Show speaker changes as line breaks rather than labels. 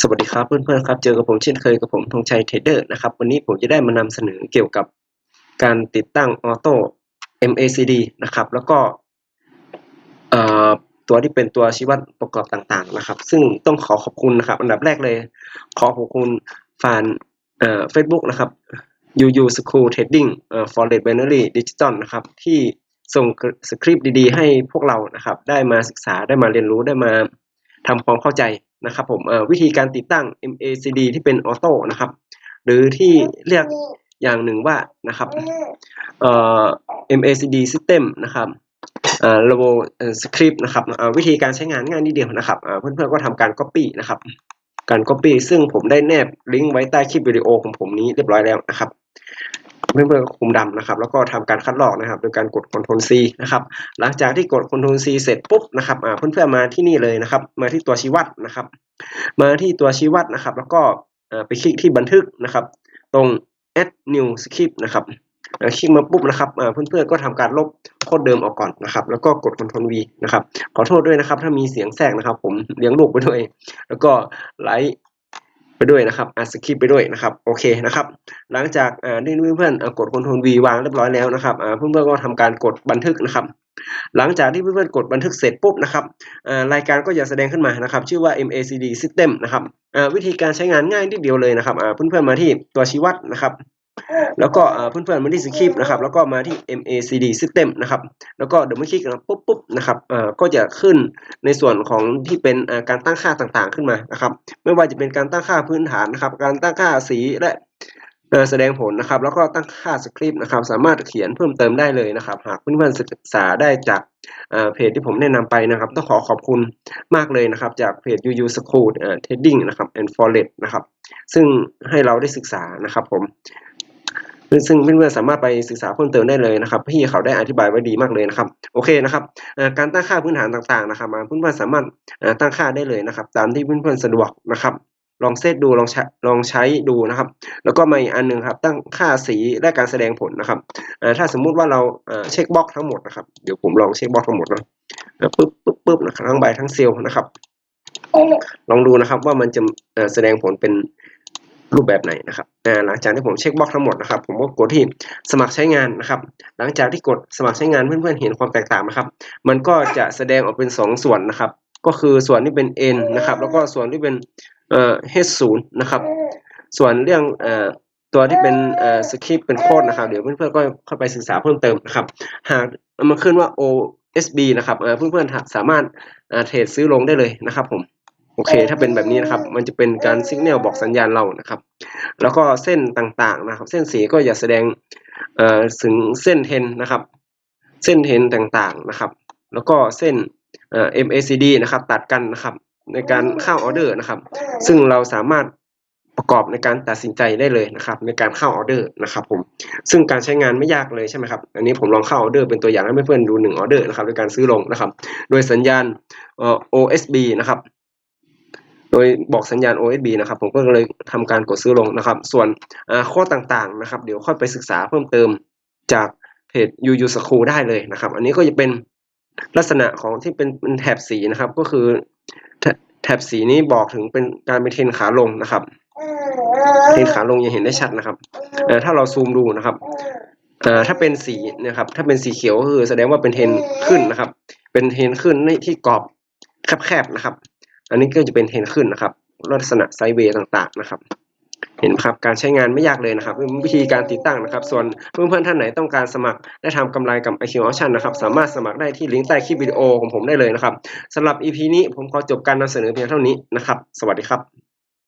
สวัสดีครับเพื่อนๆครับ เจอกับผมเช่นเคยกับผมธงชัยเทรดเดอร์นะครับ วันนี้ผมจะได้มานำเสนอเกี่ยวกับการติดตั้งออโต้ MACD นะครับ แล้วก็ตัวที่เป็นตัวชี้วัดประกอบต่างๆนะครับ ซึ่งต้องขอขอบคุณนะครับ อันดับแรกเลย ขอขอบคุณแฟนเอ่อ Facebook นะครับ UU School Trading Forex Binary Digital นะครับ ที่ส่งสคริปต์ดีๆ ให้พวกเรานะครับ ได้มาศึกษาได้มาเรียนรู้ได้มาทำความเข้าใจ นะครับผมวิธีการติดตั้ง MACD ที่เป็นออโต้นะครับ หรือที่เรียกอย่างหนึ่งว่านะครับเอ่อ MACD System นะครับเอ่อระบบสคริปต์นะครับวิธีการใช้งานง่ายนิดเดียวนะครับเพื่อนๆก็ทำการ Copy นะครับ การ Copy ซึ่งผมได้แนบลิงก์ไว้ใต้คลิปวิดีโอของผมนี้เรียบร้อยแล้วนะครับ เพื่อนๆก็คุมดำนะครับ แล้วก็ทำการคัดลอกนะครับ โดยการกด Ctrl C นะครับ หลังจากที่กด Ctrl C เสร็จปุ๊บนะครับเพื่อนๆมาที่นี่เลยนะครับ มาที่ตัวชี้วัดนะครับ มาที่ตัวชี้วัดนะครับ แล้วก็ไปคลิกที่บันทึกนะครับ ตรง add new script นะครับคลิกมาปุ๊บนะครับเพื่อนๆก็ทำการลบโคดเดิมออกก่อนนะครับ แล้วก็กด Ctrl V นะครับ ขอโทษด้วยนะครับ ถ้ามีเสียงแทรกนะครับ ผมเลี้ยงลูกไปด้วย แล้วก็ไลฟ์ ไปด้วยนะครับอัดสคริปไปด้วยนะครับโอเคนะครับหลังจากที่เพื่อนๆกด Ctrl V วางเรียบร้อยแล้วนะครับเพื่อนๆก็ทำการกดบันทึกนะครับ หลังจากที่เพื่อนๆกดบันทึกเสร็จปุ๊บนะครับรายการก็จะแสดงขึ้นมานะครับ ชื่อว่า MACD System นะครับวิธีการใช้งานง่ายนิดเดียวเลยนะครับเพื่อนๆมาที่ตัวชี้วัดนะครับ แล้วก็เพื่อนๆมาที่สคริปต์นะครับ แล้วก็มาที่ MACD System นะครับ แล้วก็เดี๋ยวเมื่อคลิกนะปุ๊บปุ๊บนะครับก็จะขึ้นในส่วนของที่เป็นการตั้งค่าต่างๆขึ้นมานะครับ ไม่ว่าจะเป็นการตั้งค่าพื้นฐานนะครับ การตั้งค่าสีและแสดงผลนะครับ แล้วก็ตั้งค่าสคริปต์นะครับ สามารถเขียนเพิ่มเติมได้เลยนะครับ หากเพื่อนๆศึกษาได้จากเพจที่ผมแนะนำไปนะครับ ต้องขอขอบคุณมากเลยนะครับ จากเพจ UU School Trading นะครับ and Forex นะครับ ซึ่งให้เราได้ศึกษานะครับผม ซึ่งเพื่อนๆสามารถไปศึกษาเพิ่มเติมได้เลยนะครับพี่เขาได้อธิบายไว้ดีมากเลยนะครับโอเคนะครับการตั้งค่าพื้นฐานต่างๆนะครับเพื่อนๆสามารถตั้งค่าได้เลยนะครับ ตามที่เพื่อนๆสะดวกนะครับ ลองเซตดูลองใช้ลองใช้ดูนะครับ แล้วก็มาอีกอันหนึ่งครับตั้งค่าสีและการแสดงผลนะครับถ้าสมมุติว่าเราเช็คบล็อกทั้งหมดนะครับเดี๋ยวผมลองเช็คบล็อกทั้งหมดนะปึ๊บปึ๊บปึ๊บนะครับทั้งใบทั้งเซลล์นะครับ ลองดูนะครับว่ามันจะแสดงผลเป็น รูปแบบไหนนะครับหลังจากที่ผมเช็คบล็อกทั้งหมดนะครับ ผมก็กดที่สมัครใช้งานนะครับ หลังจากที่กดสมัครใช้งานเพื่อนๆเห็นความแตกต่างนะครับ มันก็จะแสดงออกเป็น 2 ส่วนนะครับ ก็คือส่วนที่เป็น n นะครับ แล้วก็ส่วนที่เป็นเอ่อ h0 นะครับ ส่วนเรื่องเอ่อตัวที่เป็นเอ่อสคริปต์เป็นโค้ดนะครับ เดี๋ยวเพื่อนๆก็เข้าไปศึกษาเพิ่มเติมนะครับ หากมันขึ้นว่า OSB นะครับเพื่อนๆสามารถเทรดซื้อลงได้เลยนะครับผม โอเค ถ้าเป็นแบบนี้นะครับ มันจะเป็นการสัญญาณบอกสัญญาณเรานะครับ แล้วก็เส้นต่างๆนะครับ เส้นสีก็จะแสดงเอ่อถึงเส้นเทนนะครับ เส้นเทนต่างๆนะครับ แล้วก็เส้นเอ่อ MACD นะครับ ตัดกันนะครับ ในการเข้าออเดอร์นะครับ ซึ่งเราสามารถประกอบในการตัดสินใจได้เลยนะครับ ในการเข้าออเดอร์นะครับ ผม ซึ่งการใช้งานไม่ยากเลยใช่ไหมครับ อันนี้ผมลองเข้าออเดอร์เป็นตัวอย่างให้เพื่อนๆดู1ออเดอร์นะครับโดยการซื้อลงนะครับ โดยสัญญาณเอ่อ OSB นะครับ โดยบอกสัญญาณ OSB นะครับผมก็เลยทำการกดซื้อลงนะครับ ส่วนข้อต่างๆนะครับ เดี๋ยวค่อยไปศึกษาเพิ่มเติมจากเพจ UU School ได้เลยนะครับ อันนี้ก็จะเป็นลักษณะของที่เป็นแถบสีนะครับ ก็คือแถบสีนี้บอกถึงเป็นการเป็นเทนขาลงนะครับเทนขาลงยังเห็นได้ชัดนะครับถ้าเราซูมดูนะครับถ้าเป็นสีนะครับ ถ้าเป็นสีเขียวก็คือแสดงว่าเป็นเทนขึ้นนะครับ เป็นเทนขึ้นในที่กรอบแคบๆนะครับ อันนี้ก็จะเป็นเทนขึ้นนะครับลักษณะไซเวย์ต่างๆนะครับ เห็นครับการใช้งานไม่ยากเลยนะครับวิธีการติดตั้งนะครับ ส่วนเพื่อนๆท่านไหนต้องการสมัครและทำกำไรกับ IQ Option นะครับ สามารถสมัครได้ที่ลิงก์ใต้คลิปวิดีโอของผมได้เลยนะครับสำหรับ EP นี้ผมขอจบการนำเสนอเพียงเท่านี้นะครับ สวัสดีครับ